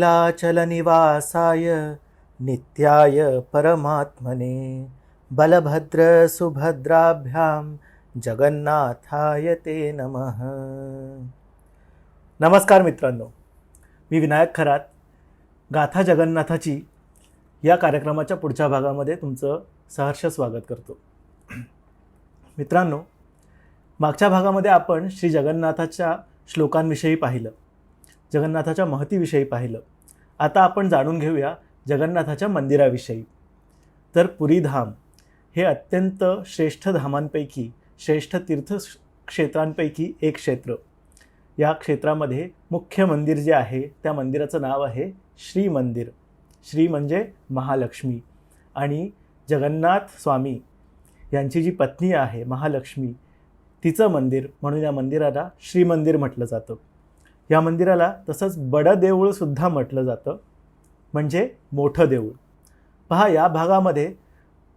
नीलाचलनिवासाय नित्याय परमात्मने बलभद्रसुभद्राभ्यां जगन्नाथाय ते नमः। नमस्कार मित्रांनो मी विनायक खरात. गाथा जगन्नाथाची या कार्यक्रमाच्या पुढच्या भागामध्ये तुमचं सहर्ष स्वागत करतो. मित्रांनो मागच्या भागामध्ये आपण श्री जगन्नाथाच्या श्लोकांविषयी पाहिलं. जगन्नाथाच्या महतीविषयी पाहिलं. आता आपण जाणून घेऊया जगन्नाथाच्या मंदिराविषयी. तर पुरीधाम हे अत्यंत श्रेष्ठ धामांपैकी श्रेष्ठ तीर्थ क्षेत्रांपैकी एक क्षेत्र. या क्षेत्रामध्ये मुख्य मंदिर जे आहे त्या मंदिराचं नाव आहे श्री मंदिर. श्री म्हणजे महालक्ष्मी. आणि जगन्नाथ स्वामी यांची जी पत्नी आहे महालक्ष्मी तिचं मंदिर म्हणून या मंदिराला श्रीमंदिर म्हटलं जातं. या मंदिराला तसंच बडं देऊळसुद्धा म्हटलं जातं. म्हणजे मोठं देऊळ. पहा या भागामध्ये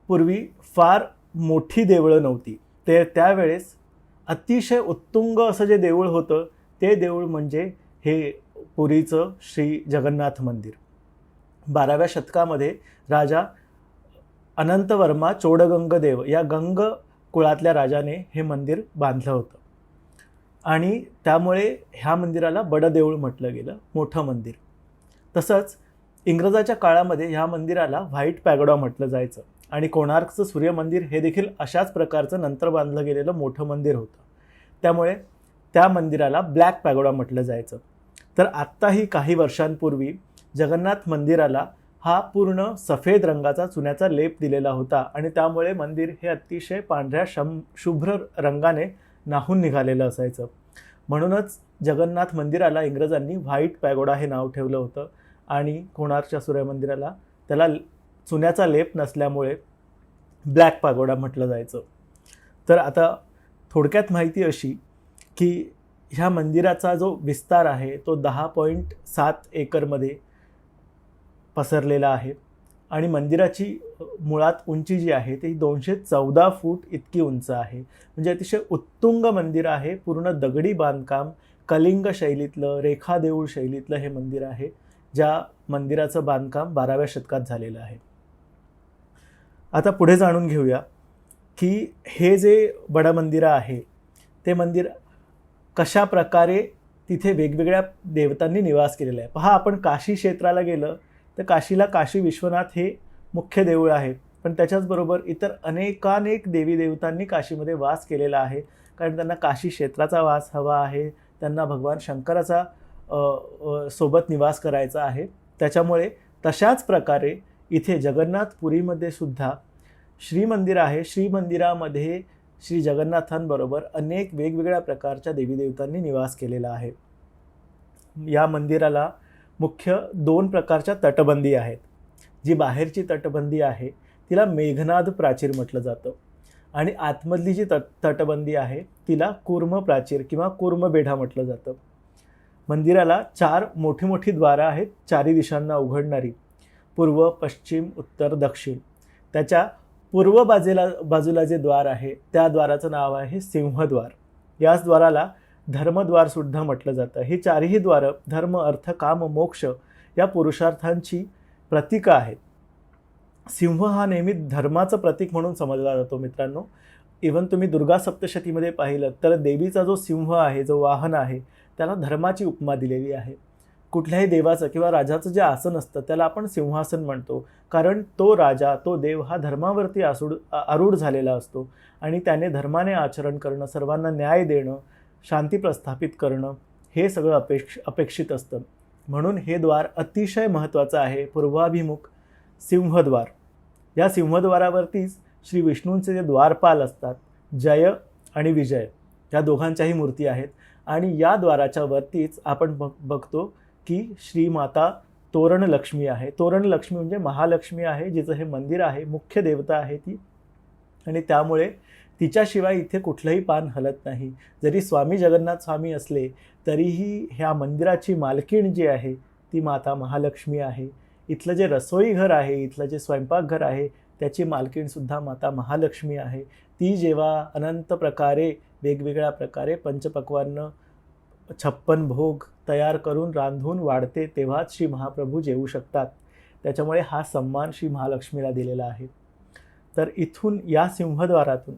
पूर्वी फार मोठी देवळं नव्हती. ते त्यावेळेस अतिशय उत्तुंग असं जे देऊळ होतं ते देऊळ म्हणजे हे पुरीचं श्री जगन्नाथ मंदिर. बाराव्या शतकामध्ये राजा अनंतवर्मा चोडगंगदेव या गंग कुळातल्या राजाने हे मंदिर बांधलं होतं. आणि त्यामुळे ह्या मंदिराला बडदेऊळ म्हटलं गेलं मोठं मंदिर. तसंच इंग्रजाच्या काळामध्ये ह्या मंदिराला व्हाईट पॅगोडा म्हटलं जायचं आणि कोणार्कचं सूर्यमंदिर हे देखील अशाच प्रकारचं नंतर बांधलं गेलेलं मोठं मंदिर होतं. त्यामुळे त्या मंदिराला ब्लॅक पॅगोडा म्हटलं जायचं. तर आत्ताही काही वर्षांपूर्वी जगन्नाथ मंदिराला हा पूर्ण सफेद रंगाचा चुन्याचा लेप दिलेला होता आणि त्यामुळे मंदिर हे अतिशय पांढऱ्या शम शुभ्र रंगाने नाहून निघालेलं असायचं. म्हणूनच जगन्नाथ मंदिराला इंग्रजांनी व्हाईट पॅगोडा हे नाव ठेवलं होतं आणि कोणारच्या सूर्यमंदिराला? त्याला चुन्याचा लेप नसल्यामुळे ब्लॅक पॅगोडा म्हटलं जायचं. तर आता थोडक्यात माहिती अशी की ह्या मंदिराचा जो विस्तार आहे तो दहा पॉईंट सात एकरमध्ये पसरलेला आहे. आणि मंदिराची मुळात उंची जी आहे ती दोनशे चौदा फूट इतकी उंच आहे. म्हणजे अतिशय उत्तुंग मंदिर आहे. पूर्ण दगडी बांधकाम कलिंग शैलीतलं रेखादेऊळ शैलीतलं हे मंदिर आहे ज्या मंदिराचं बांधकाम बाराव्या शतकात झालेलं आहे. आता पुढे जाणून घेऊया की हे जे बडा मंदिरं आहे ते मंदिर कशा प्रकारे तिथे वेगवेगळ्या देवतांनी निवास केलेला आहे. पहा आपण काशी क्षेत्राला गेलं तर काशीला काशी विश्वनाथ हे मुख्य देऊळ आहे. पण त्याच्याचबरोबर इतर अनेकानेक देवी देवतांनी काशीमध्ये वास केलेला आहे. कारण त्यांना काशी क्षेत्राचा वास हवा आहे. त्यांना भगवान शंकराचा सोबत निवास करायचा आहे. त्याच्यामुळे तशाच प्रकारे इथे जगन्नाथपुरीमध्ये सुद्धा श्रीमंदिर आहे. श्रीमंदिरामध्ये श्री जगन्नाथांबरोबर अनेक वेगवेगळ्या प्रकारच्या देवी देवतांनी निवास केलेला आहे. या मंदिराला मुख्य दोन प्रकारच्या तटबंदी आहेत. जी बाहेरची तटबंदी आहे तिला मेघनाद प्राचीर म्हटलं जातं. आणि आतमधली जी तट तटबंदी आहे तिला कुर्म प्राचीर किंवा कुर्म बेढा म्हटलं जातं. मंदिराला चार मोठी मोठी द्वारं आहेत चारी दिशांना उघडणारी. पूर्व पश्चिम उत्तर दक्षिण. त्याच्या पूर्व बाजूला बाजूला जे द्वार आहे त्या द्वाराचं नाव आहे सिंहद्वार. याच द्वाराला धर्मद्वारसुद्धा म्हटलं जातं. ही चारही द्वारं धर्म अर्थ काम मोक्ष या पुरुषार्थांची प्रतीकं आहेत. सिंह हा नेहमी धर्माचं प्रतीक म्हणून समजला जातो मित्रांनो. इवन तुम्ही दुर्गा सप्तशतीमध्ये पाहिलं तर देवीचा जो सिंह आहे जो वाहन आहे त्याला धर्माची उपमा दिलेली आहे. कुठल्याही देवाचं किंवा राजाचं जे आसन असतं त्याला आपण सिंहासन म्हणतो. कारण तो राजा तो देव हा धर्मावरती आसूड आरूढ झालेला असतो. आणि त्याने धर्माने आचरण करणं सर्वांना न्याय देणं शांती प्रस्थापित करणं हे सगळं अपेक्ष अपेक्षित असतं. म्हणून हे द्वार अतिशय महत्त्वाचं आहे. पूर्वाभिमुख सिंहद्वार. या सिंहद्वारावरतीच श्री विष्णूंचे जे द्वारपाल असतात जय आणि विजय या दोघांच्याही मूर्ती आहेत. आणि या द्वाराच्या वरतीच आपण बघ बघतो की श्रीमाता तोरण लक्ष्मी आहे. तोरण लक्ष्मी म्हणजे महालक्ष्मी आहे जिचं हे मंदिर आहे मुख्य देवता आहे ती. आणि त्यामुळे तिच्याशिवाय इथे कुठलंही पान हलत नाही. जरी स्वामी जगन्नाथ स्वामी असले तरीही ह्या मंदिराची मालकीण जी आहे ती माता महालक्ष्मी आहे. इथलं जे रसोई घर आहे इथलं जे स्वयंपाकघर आहे त्याची मालकीणसुद्धा माता महालक्ष्मी आहे. ती जेव्हा अनंत प्रकारे वेगवेगळ्या प्रकारे पंचपक्वान्न छप्पन भोग तयार करून रांधून वाढते तेव्हाच श्री महाप्रभू जेवू शकतात. त्याच्यामुळे हा सन्मान श्री महालक्ष्मीला दिलेला आहे. तर इथून या सिंहद्वारातून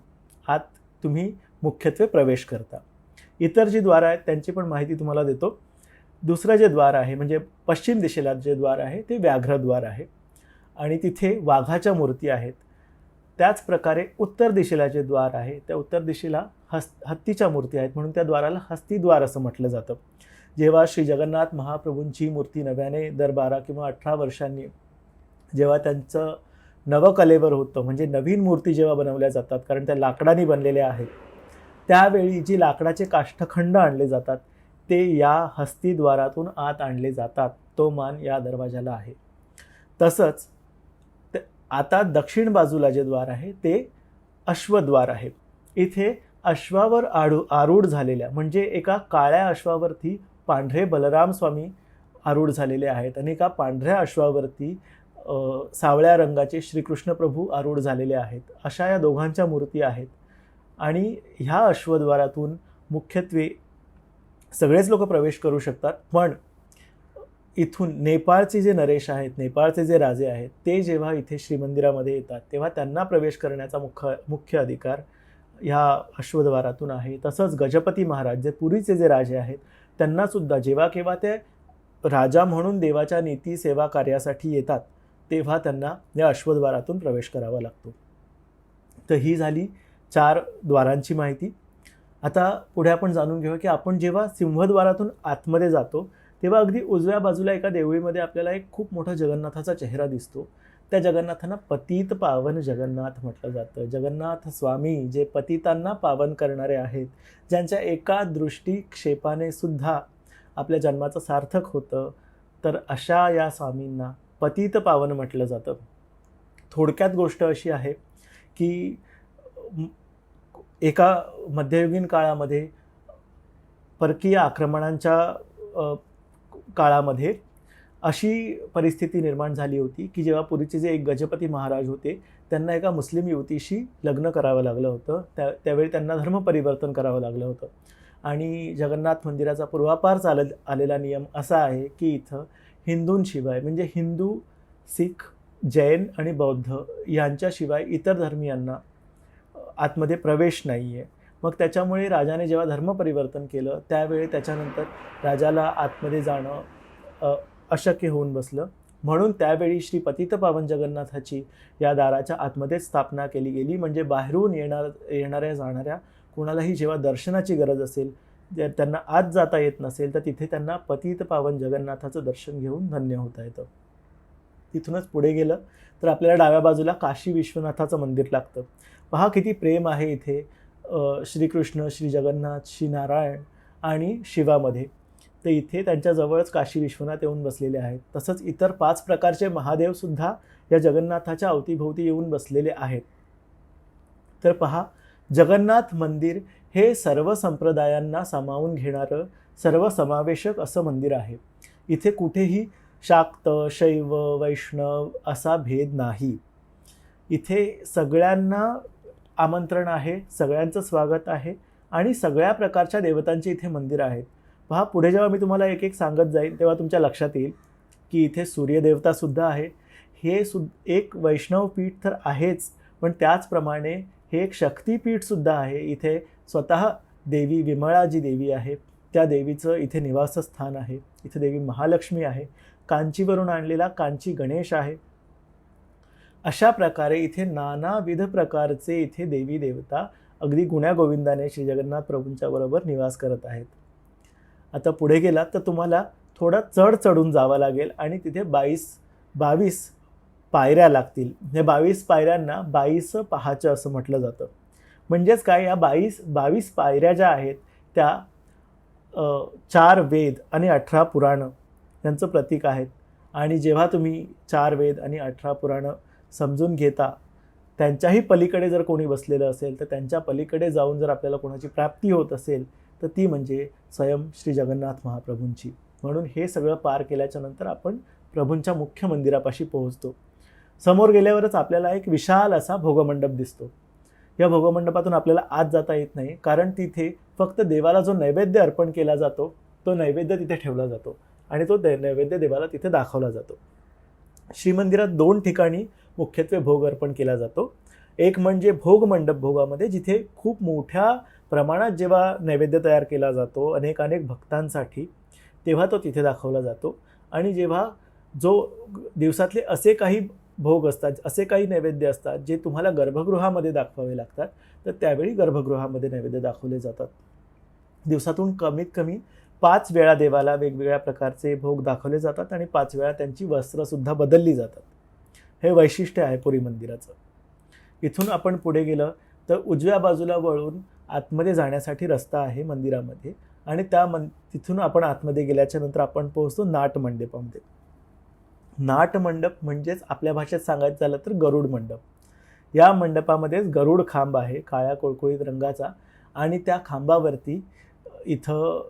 आत तुम्ही मुख्यत्वे प्रवेश करता. इतर जी द्वार आहेत त्यांची पण माहिती तुम्हाला देतो. दुसरं जे द्वार आहे म्हणजे पश्चिम दिशेला जे द्वार आहे ते व्याघ्रद्वार आहे. आणि तिथे वाघाच्या मूर्ती आहेत. त्याच प्रकारे उत्तर दिशेला जे द्वार आहे त्या उत्तर दिशेला हस् हत्तीच्या मूर्ती आहेत. म्हणून त्या द्वाराला हस्तीद्वार असं म्हटलं जातं. जेव्हा श्री जगन्नाथ महाप्रभूंची मूर्ती नव्याने दर बारा किंवा अठरा वर्षांनी जेव्हा त्यांचं नवकलेवर होतं. म्हणजे नवीन मूर्ती जेव्हा बनवल्या जातात कारण त्या लाकडाने बनलेल्या आहेत त्यावेळी जी लाकडाचे काष्ठखंड आणले जातात ते या हस्तीद्वारातून आत आणले जातात. तो मान या दरवाजाला आहे. तसंच आता दक्षिण बाजूला जे द्वार आहे ते अश्वद्वार आहे. इथे अश्वावर आडू आरूढ झालेल्या म्हणजे एका काळ्या अश्वावरती पांढरे बलराम स्वामी आरूढ झालेले आहेत आणि एका पांढऱ्या अश्वावरती सावळ्या रंगाचे श्रीकृष्ण प्रभू आरूढ झालेले आहेत. अशा या दोघांच्या मूर्ती आहेत. आणि ह्या अश्वद्वारातून मुख्यत्वे सगळेच लोक प्रवेश करू शकतात. पण इथून नेपाळचे जे नरेश आहेत नेपाळचे जे राजे आहेत ते जेव्हा इथे श्रीमंदिरामध्ये येतात तेव्हा त्यांना प्रवेश करण्याचा मुख्य मुख्य अधिकार ह्या अश्वद्वारातून आहे. तसंच गजपती महाराज जे पुरीचे जे राजे आहेत त्यांनासुद्धा जेव्हा केव्हा ते राजा म्हणून देवाच्या नीती सेवा कार्यासाठी येतात तेव्हा त्यांना या अश्वद्वारातून प्रवेश करावा लागतो. तर ही झाली चार द्वारांची माहिती. आता पुढे आपण जाणून घेऊया की आपण जेव्हा सिंहद्वारातून आतमध्ये जातो तेव्हा अगदी उजव्या बाजूला एका देवळीमध्ये आपल्याला एक खूप मोठा जगन्नाथाचा चेहरा दिसतो. त्या जगन्नाथांना पतित पावन जगन्नाथ म्हटलं जातं. जगन्नाथ स्वामी जे पतितांना पावन करणारे आहेत ज्यांच्या एका दृष्टीक्षेपाने सुद्धा आपल्या जन्माचं सार्थक होतं तर अशा या स्वामींना पतित पावन म्हटलं जातं. थोडक्यात गोष्ट अशी आहे की एका मध्ययुगीन काळामध्ये परकीय आक्रमणांच्या काळामध्ये अशी परिस्थिती निर्माण झाली होती की जेव्हा पुरीचे जे एक गजपती महाराज होते त्यांना एका मुस्लिम युवतीशी लग्न करावं लागलं होतं. त्या त्यावेळी त्यांना धर्म परिवर्तन करावं लागलं होतं. आणि जगन्नाथ मंदिराचा पूर्वापार चालत आलेला नियम असा आहे की इथं हिंदूंशिवाय म्हणजे हिंदू सिख जैन आणि बौद्ध यांच्याशिवाय इतर धर्मियांना आतमध्ये प्रवेश नाही आहे मग त्याच्यामुळे राजाने जेव्हा धर्मपरिवर्तन केलं त्यावेळी त्याच्यानंतर राजाला आतमध्ये जाणं अशक्य होऊन बसलं. म्हणून त्यावेळी श्री पतित पावन जगन्नाथाची या दाराच्या आतमध्ये स्थापना केली गेली. म्हणजे बाहेरून येणार येणाऱ्या जाणाऱ्या कुणालाही जेव्हा दर्शनाची गरज असेल जर त्यांना आत जाता येत नसेल तर तिथे त्यांना पतित पावन जगन्नाथाचं दर्शन घेऊन धन्य होता येतं. तिथूनच पुढे गेलं तर आपल्याला डाव्या बाजूला काशी विश्वनाथाचं मंदिर लागतं. पहा किती प्रेम आहे इथे. श्रीकृष्ण श्री जगन्नाथ श्री नारायण आणि शिवामध्ये. तर इथे त्यांच्याजवळच काशी विश्वनाथ येऊन बसलेले आहेत. तसंच इतर पाच प्रकारचे महादेवसुद्धा या जगन्नाथाच्या अवतीभोवती येऊन बसलेले आहेत. तर पहा जगन्नाथ मंदिर हे सर्व संप्रदायांना सामावून घेणारं सर्वसमावेशक असं मंदिर आहे. इथे कुठेही शाक्त शैव वैष्णव असा भेद नाही. इथे सगळ्यांना आमंत्रण आहे सगळ्यांचं स्वागत आहे आणि सगळ्या प्रकारच्या देवतांचे इथे मंदिर आहेत. पहा पुढे जेव्हा मी तुम्हाला एक एक सांगत जाईल तेव्हा तुमच्या लक्षात येईल की इथे सूर्यदेवतासुद्धा आहे. हे सु एक वैष्णव पीठ तर आहेच पण त्याचप्रमाणे हे एक शक्तीपीठसुद्धा आहे. इथे स्वतः देवी विमळा जी देवी आहे. त्या देवीचं इथे निवासस्थान आहे. इथे देवी महालक्ष्मी आहे. कांचीवरून आणलेला कांची गणेश आहे. अशा प्रकारे इथे नानाविध प्रकारचे इथे देवी देवता अगदी गुण्यागोविंदाने श्री जगन्नाथ प्रभूंच्या बरोबर निवास करत आहेत. आता पुढे गेलात तर तुम्हाला थोडा चढ चढून जावं लागेल आणि तिथे बावीस बावीस पायऱ्या लागतील. हे बावीस पायऱ्यांना बाईस पहाचं असं म्हटलं जातं. म्हणजेच काय या बावीस बावीस पायऱ्या ज्या आहेत त्या चार वेद आणि अठरा पुराणं यांचं प्रतीक आहेत. आणि जेव्हा तुम्ही चार वेद आणि अठरा पुराणं समजून घेता त्यांच्याही पलीकडे जर कोणी बसलेलं असेल तर त्यांच्या पलीकडे जाऊन जर आपल्याला कोणाची प्राप्ती होत असेल तर ती म्हणजे स्वयं श्री जगन्नाथ महाप्रभूंची. म्हणून हे सगळं पार केल्याच्यानंतर आपण प्रभूंच्या मुख्य मंदिरापाशी पोहोचतो. समोर गेल्यावरच आपल्याला एक विशाल असा भोगमंडप दिसतो. या भोगमंडपातून आपल्याला आत जाता येत नाही. कारण तिथे फक्त देवाला जो नैवेद्य अर्पण केला जातो तो नैवेद्य तिथे ठेवला जातो आणि तो दे नैवेद्य देवाला तिथे दाखवला जातो. श्रीमंदिरात दोन ठिकाणी मुख्यत्वे भोग अर्पण केला जातो. एक म्हणजे भोग मंडप भोगामध्ये जिथे खूप मोठ्या प्रमाणात जेव्हा नैवेद्य तयार केला जातो अनेक अनेक भक्तांसाठी तेव्हा तो तिथे दाखवला जातो. आणि जेव्हा जो दिवसातले असे काही भोग असतात असे काही नैवेद्य असतात जे तुम्हाला गर्भगृहामध्ये दाखवावे लागतात तर त्यावेळी गर्भगृहामध्ये नैवेद्य दाखवले जातात. दिवसातून कमीत कमी पाच वेळा देवाला वेगवेगळ्या प्रकारचे भोग दाखवले जातात आणि पाच वेळा त्यांची वस्त्रसुद्धा बदलली जातात. हे वैशिष्ट्य आहे पुरी मंदिराचं. इथून आपण पुढे गेलं तर उजव्या बाजूला वळून आतमध्ये जाण्यासाठी रस्ता आहे मंदिरामध्ये आणि त्या मन तिथून आपण आतमध्ये गेल्याच्यानंतर आपण पोहोचतो नाट मंडपामध्ये नाट मंडप म्हणजेच आपल्या भाषेत सांगायचं झालं तर गरुड मंडप. या मंडपामध्येच गरुड खांब आहे काळ्या कोळकोळीत रंगाचा आणि त्या खांबावरती इथं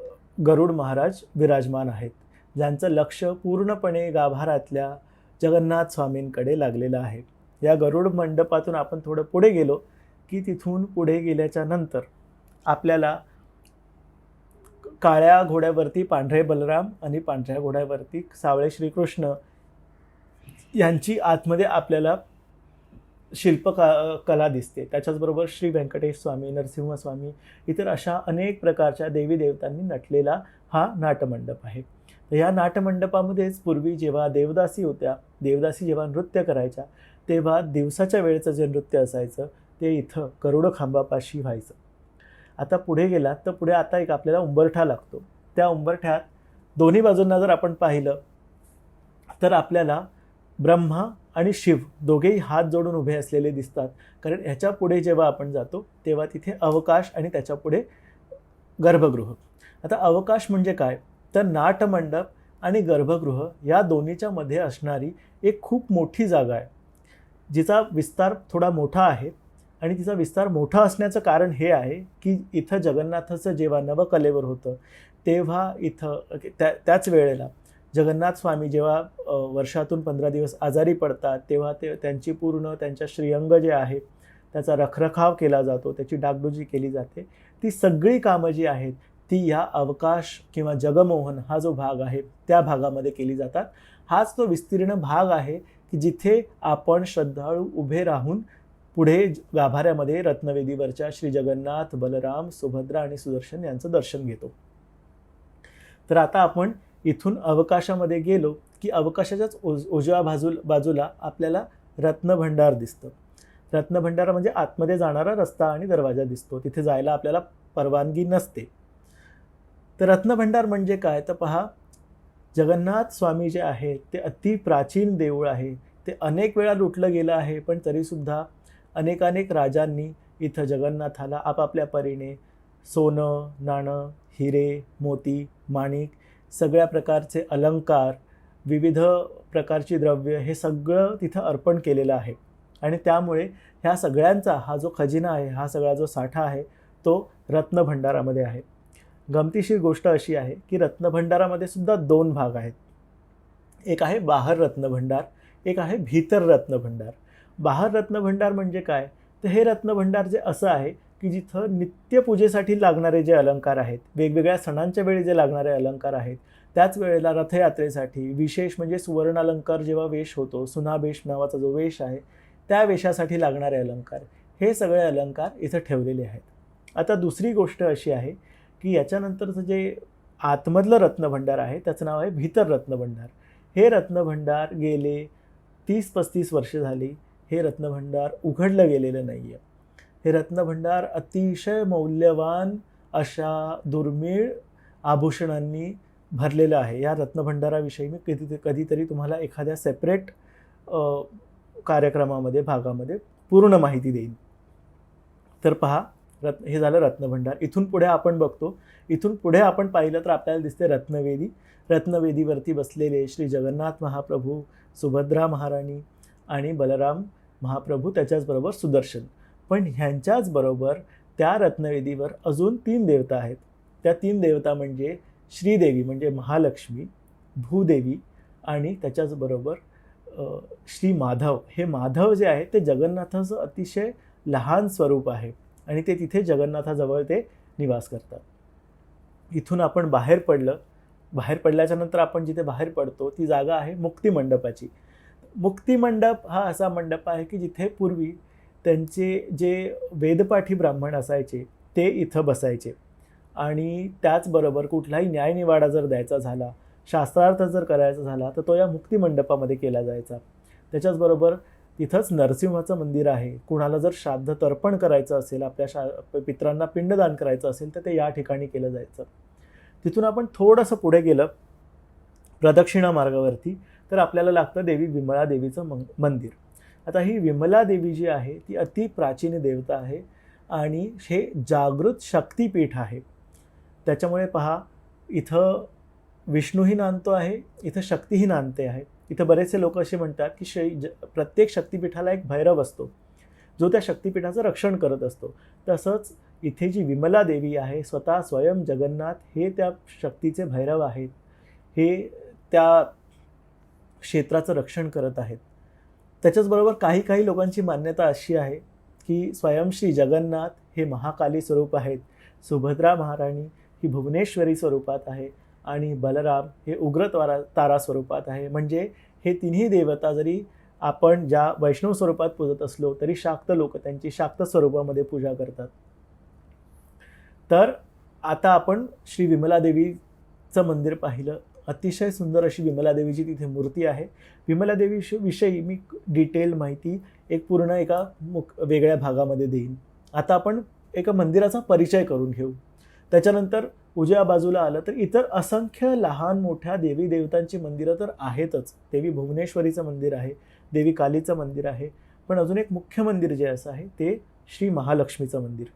गरुड महाराज विराजमान आहेत ज्यांचं लक्ष पूर्णपणे गाभारातल्या जगन्नाथ स्वामींकडे लागलेलं आहे. या गरुड मंडपातून आपण थोडं पुढे गेलो की तिथून पुढे गेल्याच्यानंतर आपल्याला काळ्या घोड्यावरती पांढरे बलराम आणि पांढऱ्या घोड्यावरती सावळे श्रीकृष्ण यांची आतमध्ये आपल्याला शिल्प कला दिसते. त्याच्याचबरोबर श्री व्यंकटेश स्वामी नरसिंहस्वामी इतर अशा अनेक प्रकारच्या देवी देवतांनी नटलेला हा नाटमंडप आहे. तर या नाटमंडपामध्येच पूर्वी जेव्हा देवदासी होत्या देवदासी जेव्हा नृत्य करायच्या तेव्हा दिवसाच्या वेळेचं जे नृत्य असायचं ते इथं करोडो खांबापाशी व्हायचं. आता पुढे गेलात तर पुढे आता एक आपल्याला उंबरठा लागतो. त्या उंबरठ्यात दोन्ही बाजूंना जर आपण पाहिलं तर आपल्याला ब्रह्मा आणि शिव दोघेही हात जोडून उभे असलेले दिसतात. कारण ह्याच्या पुढे जेव्हा आपण जातो तेव्हा तिथे अवकाश आणि त्याच्या पुढे गर्भगृह. आता अवकाश म्हणजे काय? तर नाटमंडप आणि गर्भगृह या दोन्हीच्या मध्ये असणारी एक खूप मोठी जागा आहे. जिचा विस्तार थोडा मोठा आहे आणि तिचा विस्तार मोठा असण्याचं कारण हे आहे की इथं जगन्नाथाचं जेव्हा नवकलेवर होतं तेव्हा इथं त्या त्याच वेळेला जगन्नाथ स्वामी जेव्हा वर्षातून पंधरा दिवस आजारी पडतात तेव्हा ते त्यांची पूर्ण त्यांच्या श्रीअंग जे आहे त्याचा रखरखाव केला जातो त्याची डागडुजी केली जाते. ती सगळी कामं जी आहेत ती या अवकाश किंवा जगमोहन हा जो भाग आहे त्या भागामध्ये केली जातात. हाच तो विस्तीर्ण भाग आहे की जिथे आपण श्रद्धाळू उभे राहून पुढे गाभाऱ्यामध्ये रत्नवेदीवरच्या श्री जगन्नाथ बलराम सुभद्रा आणि सुदर्शन यांचं दर्शन घेतो. तर आता आपण इथून अवकाशामध्ये गेलो की अवकाशाच्याच उज उजव्या बाजू बाजूला आपल्याला रत्नभंडार दिसतं. रत्नभंडार म्हणजे आतमध्ये जाणारा रस्ता आणि दरवाजा दिसतो. तिथे जायला आपल्याला परवानगी नसते. तर रत्नभंडार म्हणजे काय? तर पहा जगन्नाथ स्वामी जे आहेत ते अति प्राचीन देऊळ आहे. ते अनेक वेळा लुटलं गेलं आहे पण तरीसुद्धा अनेकानेक राजांनी इथं जगन्नाथाला आपापल्या परीने सोनं नाणं हिरे मोती माणिक सगळ्या प्रकारचे अलंकार विविध प्रकारची द्रव्य हे सगळं तिथं अर्पण केलेलं आहे. आणि त्यामुळे ह्या सगळ्यांचा हा जो खजिना आहे हा सगळा जो साठा आहे तो रत्नभंडारामध्ये आहे. गमतीशीर गोष्ट अशी आहे की रत्नभंडारामध्ये सुद्धा दोन भाग आहेत. एक आहे बाहर रत्नभंडार एक आहे भीतर रत्नभंडार. बाहर रत्नभंडार म्हणजे काय? तर हे रत्नभंडार जे असं आहे की जिथं नित्यपूजेसाठी लागणारे जे अलंकार आहेत वेगवेगळ्या सणांच्या वेळी जे लागणारे अलंकार आहेत त्याच वेळेला रथयात्रेसाठी विशेष म्हणजे सुवर्णालंकार जेव्हा वेश होतो सुनावेश नावाचा जो वेश आहे त्या वेशासाठी लागणारे अलंकार हे सगळे अलंकार इथं ठेवलेले आहेत. आता दुसरी गोष्ट अशी आहे की याच्यानंतरचं जे आतमधलं रत्नभंडार आहे त्याचं नाव आहे भीतर रत्नभंडार. हे रत्नभंडार गेले तीस पस्तीस वर्ष झाली हे रत्नभंडार उघडलं गेलेलं नाही आहे हे रत्नभंडार अतिशय मौल्यवान अशा दुर्मिळ आभूषणांनी भरलेलं आहे. या रत्नभंडाराविषयी मी कधी कधीतरी तुम्हाला एखाद्या सेपरेट कार्यक्रमामध्ये भागामध्ये पूर्ण माहिती देईन. तर पहा रत्न हे झालं रत्नभंडार. इथून पुढे आपण बघतो इथून पुढे आपण पाहिलं तर आपल्याला दिसते रत्नवेदी. रत्नवेदीवरती बसलेले श्री जगन्नाथ महाप्रभू सुभद्रा महाराणी आणि बलराम महाप्रभू त्याच्याचबरोबर सुदर्शन. पण ह्यांच्याच बरोबर त्या रत्नवेदीवर अजून तीन देवता आहेत. त्या तीन देवता म्हणजे श्रीदेवी म्हणजे महालक्ष्मी भूदेवी आणि त्याच्याचबरोबर श्री माधव. हे माधव जे आहे ते जगन्नाथाचं अतिशय लहान स्वरूप आहे आणि ते तिथे जगन्नाथाजवळ ते निवास करतात. इथून आपण बाहेर पडलं. बाहेर पडल्याच्या नंतर आपण जिथे बाहेर पडतो ती जागा आहे मुक्तिमंडपाची. मुक्तिमंडप हा असा मंडप आहे की जिथे पूर्वी त्यांचे जे वेदपाठी ब्राह्मण असायचे ते इथं बसायचे. आणि त्याचबरोबर कुठलाही न्यायनिवाडा जर द्यायचा झाला शास्त्रार्थ जर करायचा झाला तर तो या मुक्तिमंडपामध्ये केला जायचा. त्याच्याचबरोबर तिथंच नरसिंहाचं मंदिर आहे. कुणाला जर श्राद्ध तर्पण करायचं असेल आपल्या शा पित्रांना पिंडदान करायचं असेल तर ते या ठिकाणी केलं जायचं. तिथून आपण थोडंसं पुढे गेलं प्रदक्षिणा मार्गावरती तर आपल्याला लागतं देवी विमळा देवीचं मंग मंदिर. आता ही विमला देवी जी आहे ती अति प्राचीन देवता आहे आणि हे जागृत शक्तीपीठ आहे. त्याच्यामुळे पहा इथं विष्णूही नांदतो आहे इथं शक्तीही नांदते आहे. इथं बरेचसे लोक असे म्हणतात की शै ज प्रत्येक शक्तीपीठाला एक भैरव असतो. जो त्या शक्तिपीठाचं रक्षण करत असतो. तसंच इथे जी विमला देवी आहे स्वतः स्वयं जगन्नाथ हे त्या शक्तीचे भैरव आहेत. हे त्या क्षेत्राचं रक्षण करत आहेत. त्याच्याचबरोबर काही काही लोकांची मान्यता अशी आहे की स्वयं श्री जगन्नाथ हे महाकाली स्वरूप आहेत. सुभद्रा महाराणी ही भुवनेश्वरी स्वरूपात आहे आणि बलराम हे उग्र तारा तारा स्वरूपात आहे. म्हणजे हे तिन्ही देवता जरी आपण ज्या वैष्णव स्वरूपात पूजत असलो तरी शाक्त लोक त्यांची शाक्त स्वरूपामध्ये पूजा करतात. तर आता आपण श्री विमलादेवीचं मंदिर पाहिलं. अतिशय सुंदर अशी विमला देवीची तिथे मूर्ती आहे. विमला देवी विषयी मी डिटेल माहिती एक पूर्ण एका मुख वेगळ्या भागामध्ये देईन. आता आपण एका मंदिराचा परिचय करून घेऊ. त्याच्यानंतर उजव्या बाजूला आलं तर इतर असंख्य लहान मोठ्या देवी देवतांची मंदिरं तर आहेतच. देवी भुवनेश्वरीचं मंदिर आहे देवी कालीचं मंदिर आहे. पण अजून एक मुख्य मंदिर जे असं आहे ते श्री महालक्ष्मीचं मंदिर.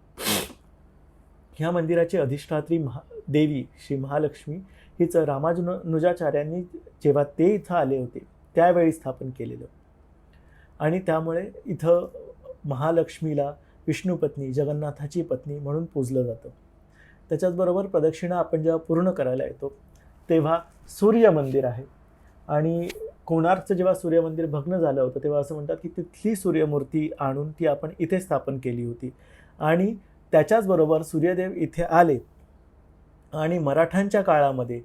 ह्या मंदिराची अधिष्ठात्री महा देवी श्री महालक्ष्मी हीच रामानुजाचार्यांनी जेव्हा ते इथं आले होते त्यावेळी स्थापन केलेलं. आणि त्यामुळे इथं महालक्ष्मीला विष्णुपत्नी जगन्नाथाची पत्नी म्हणून पूजलं जातं. त्याच्याचबरोबर प्रदक्षिणा आपण जेव्हा पूर्ण करायला येतो तेव्हा सूर्य मंदिर आहे. आणि कोणार्कचं जेव्हा सूर्यमंदिर भग्न झालं होतं तेव्हा असं म्हणतात की तिथली सूर्यमूर्ती आणून ती आपण इथे स्थापन केली होती. आणि त्याच्याचबरोबर सूर्यदेव इथे आले आणि मराठ्यांच्या काळामध्ये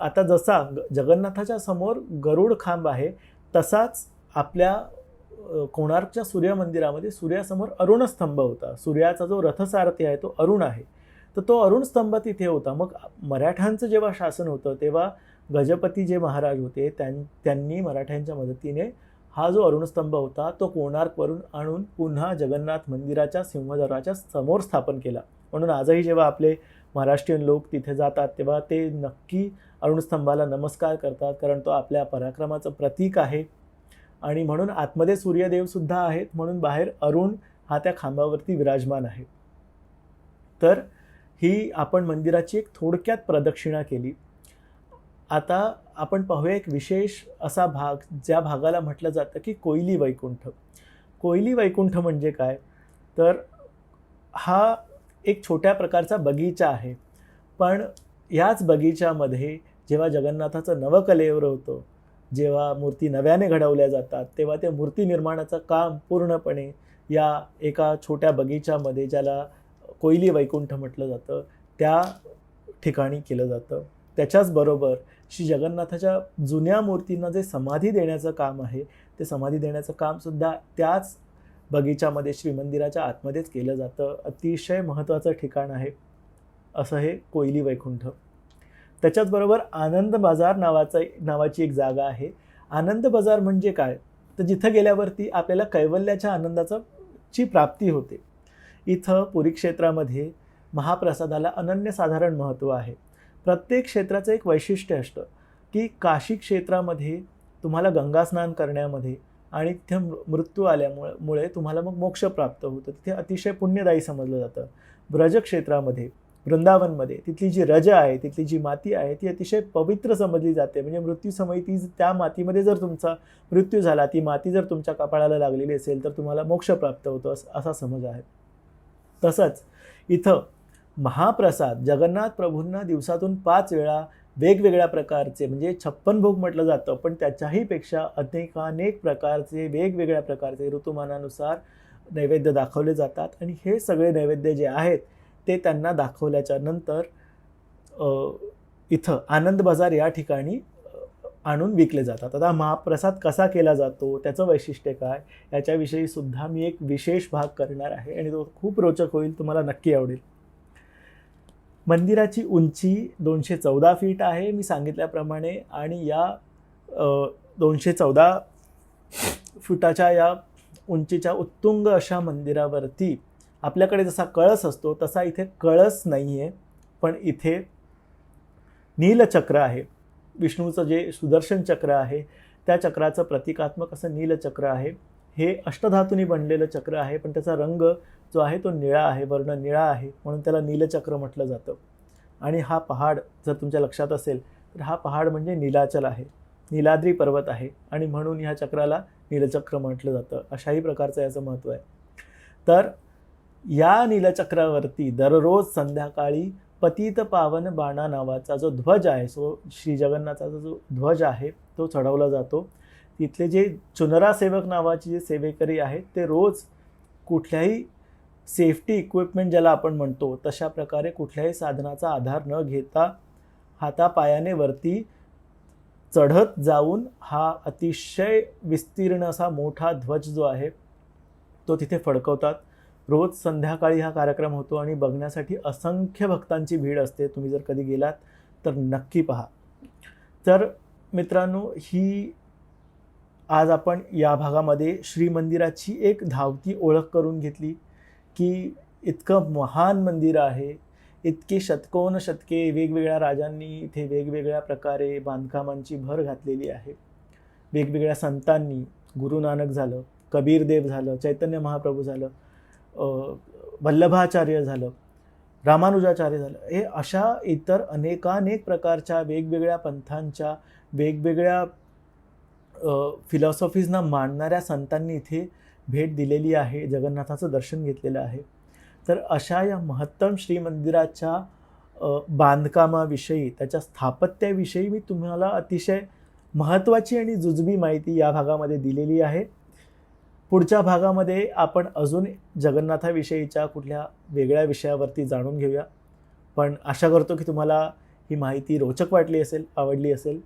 आता जसा जगन्नाथाच्या समोर गरुड खांब आहे तसाच आपल्या कोणार्कच्या सूर्यमंदिरामध्ये सूर्यासमोर अरुणस्तंभ होता. सूर्याचा जो रथसारथी आहे तो अरुण आहे. तर तो अरुण स्तंभ तिथे होता. मग मराठ्यांचं जेव्हा शासन होतं तेव्हा गजपती जे महाराज होते त्यां त्यांनी मराठ्यांच्या मदतीने हा जो अरुणस्तंभ होता तो कोणार्कवरून आणून पुन्हा जगन्नाथ मंदिराच्या सिंहदराच्या समोर स्थापन केला. म्हणून आजही जेव्हा आपले महाराष्ट्रीयन लोक तिथे जातात तेव्हा ते नक्की अरुणस्तंभाला नमस्कार करतात कारण तो आपल्या पराक्रमाचं प्रतीक आहे. आणि म्हणून आतमध्ये सूर्यदेवसुद्धा आहेत म्हणून बाहेर अरुण हा त्या खांबावरती विराजमान आहे. तर ही आपण मंदिराची एक थोडक्यात प्रदक्षिणा केली. आता आपण पाहूया एक विशेष असा भाग ज्या भागाला म्हटलं जातं की कोयली वैकुंठ. कोयली वैकुंठ म्हणजे काय? तर हा एक छोट्या प्रकारचा बगीचा आहे. पण याच बगीच्यामध्ये जेव्हा जगन्नाथाचं नवकलेवर होतं जेव्हा मूर्ती नव्याने घडवल्या जातात तेव्हा त्या मूर्ती निर्माणाचं काम पूर्णपणे या एका छोट्या बगीच्यामध्ये ज्याला कोयली वैकुंठ म्हटलं जातं त्या ठिकाणी केलं जातं. त्याच्याचबरोबर श्री जगन्नाथाच्या जुन्या मूर्तींना जे समाधी देण्याचं काम आहे ते समाधी देण्याचं कामसुद्धा त्याच बगीच्यामध्ये श्रीमंदिराच्या आतमध्येच केलं जातं अतिशय महत्त्वाचं ठिकाण आहे असं हे कोयली वैकुंठ. त्याच्याचबरोबर आनंद बाजार नावाचा नावाची एक जागा आहे. आनंद बाजार म्हणजे काय? तर जिथं गेल्यावरती आपल्याला कैवल्याच्या आनंदाचा ची प्राप्ती होते. इथं पुरी क्षेत्रामध्ये महाप्रसादाला अनन्यसाधारण महत्त्व आहे. प्रत्येक क्षेत्राचं एक वैशिष्ट्य असतं की काशी क्षेत्रामध्ये तुम्हाला गंगास्नान करण्यामध्ये आणि तिथे मृत्यू आल्यामुळे मुळे तुम्हाला मग मोक्ष प्राप्त होतं. तिथे अतिशय पुण्यदायी समजलं जातं. ब्रजक्षेत्रामध्ये वृंदावनमध्ये तिथली जी रज आहे तिथली जी माती आहे ती अतिशय पवित्र समजली जाते. म्हणजे मृत्यूसमयी ती त्या मातीमध्ये जर तुमचा मृत्यू झाला ती माती जर तुमच्या कपाळाला लागलेली असेल तर तुम्हाला मोक्ष प्राप्त होतो असा समज आहे. तसंच इथं महाप्रसाद जगन्नाथ प्रभूंना दिवसातून पाच वेळा वेगवेगळ्या प्रकारचे म्हणजे छप्पन भोग म्हटलं जातं पण त्याच्याही पेक्षा अनेकानेक प्रकारचे वेगवेगळ्या प्रकारचे ऋतुमानानुसार नैवेद्य दाखवले जातात. आणि हे सगळे नैवेद्य जे आहेत ते त्यांना दाखवल्याच्या नंतर इथं आनंद बाजार या ठिकाणी आणून विकले जातात. आता महाप्रसाद कसा केला जातो त्याचं वैशिष्ट्य काय याच्याविषयी सुद्धा मी एक विशेष भाग करणार आहे. आणि तो खूप रोचक होईल तुम्हाला नक्की आवडेल. मंदिराची उंची दोनशे चौदा फीट आहे मी सांगितल्याप्रमाणे. आणि या दोनशे चौदा फुटाच्या या उंचीच्या उत्तुंग अशा मंदिरावरती आपल्याकडे जसा कळस असतो तसा इथे कळस नाही आहे पण इथे नीलचक्र आहे. विष्णूचं जे सुदर्शन चक्र आहे त्या चक्राचं प्रतिकात्मक असं नीलचक्र आहे. हे अष्टधातूंनी बनलेलं चक्र आहे पण त्याचा रंग जो आहे तो निळा आहे वर्ण निळा आहे म्हणून त्याला नीलचक्र म्हटलं जातं. आणि हा पहाड जर तुमच्या लक्षात असेल तर हा पहाड म्हणजे नीलाचल आहे. नीलाद्री पर्वत आहे आणि म्हणून ह्या चक्राला नीलचक्र म्हटलं जातं. अशाही प्रकारचं याचं महत्त्व आहे. तर या नीलचक्रावरती दररोज संध्याकाळी पतित पावन बाणा नावाचा जो ध्वज आहे सो श्री जगन्नाथाचा जो ध्वज आहे तो चढवला जातो. तिथले जे चुनरा सेवक नावाचे जे सेवेकरी आहेत ते रोज कुठल्याही सेफ्टी इक्विपमेंट ज्याला आपण म्हणतो तशा प्रकारे कुठल्याही साधनाचा आधार न घेता हातापायाने वरती चढत जाऊन हा अतिशय विस्तीर्ण असा मोठा ध्वज जो आहे तो तिथे फडकवतात. रोज संध्याकाळी हा कार्यक्रम होतो आणि बघण्यासाठी असंख्य भक्तांची भीड असते. तुम्ही जर कधी गेलात तर नक्की पहा. तर मित्रांनो ही आज आपण या भागामध्ये श्रीमंदिराची एक धावती ओळख करून घेतली. की इतकं महान मंदिर आहे. इतकी शतकोन शतके वेगवेगळ्या राजांनी इथे वेगवेगळ्या प्रकारे बांधकामांची भर घातलेली आहे. वेगवेगळ्या संतांनी गुरु नानक झालं कबीरदेव झालं चैतन्य महाप्रभू झालं वल्लभाचार्य झालं रामानुजाचार्य झालं हे अशा इतर अनेकानेक प्रकारच्या वेगवेगळ्या पंथांच्या वेगवेगळ्या फिलॉसॉफीजना मांडणाऱ्या संतांनी इथे भेट दिलेली आहे जगन्नाथाचं दर्शन घेतलेलं आहे. तर अशा या महत्तम श्रीमंदिराच्या बांधकामाविषयी त्याच्या स्थापत्याविषयी मी तुम्हाला अतिशय महत्त्वाची आणि जुजबी माहिती या भागामध्ये दिलेली आहे. पुढच्या भागामध्ये आपण अजून जगन्नाथाविषयीच्या कुठल्या वेगळ्या विषयावरती जाणून घेऊया. पण आशा करतो की तुम्हाला ही माहिती रोचक वाटली असेल आवडली असेल.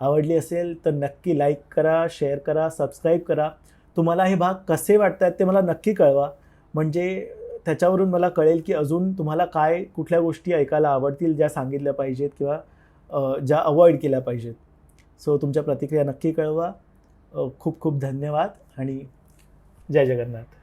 आवडली असेल तर नक्की लाईक करा शेअर करा सबस्क्राईब करा. तुम्हाला हे भाग कसे वाटत आहेत ते मला नक्की कळवा. म्हणजे त्याच्यावरून मला कळेल की अजून तुम्हाला काय कुठल्या गोष्टी ऐकायला आवडतील ज्या सांगितल्या पाहिजेत किंवा ज्या अवॉइड केल्या पाहिजेत. सो तुमच्या प्रतिक्रिया नक्की कळवा. खूप खूप धन्यवाद आणि जय जगन्नाथ.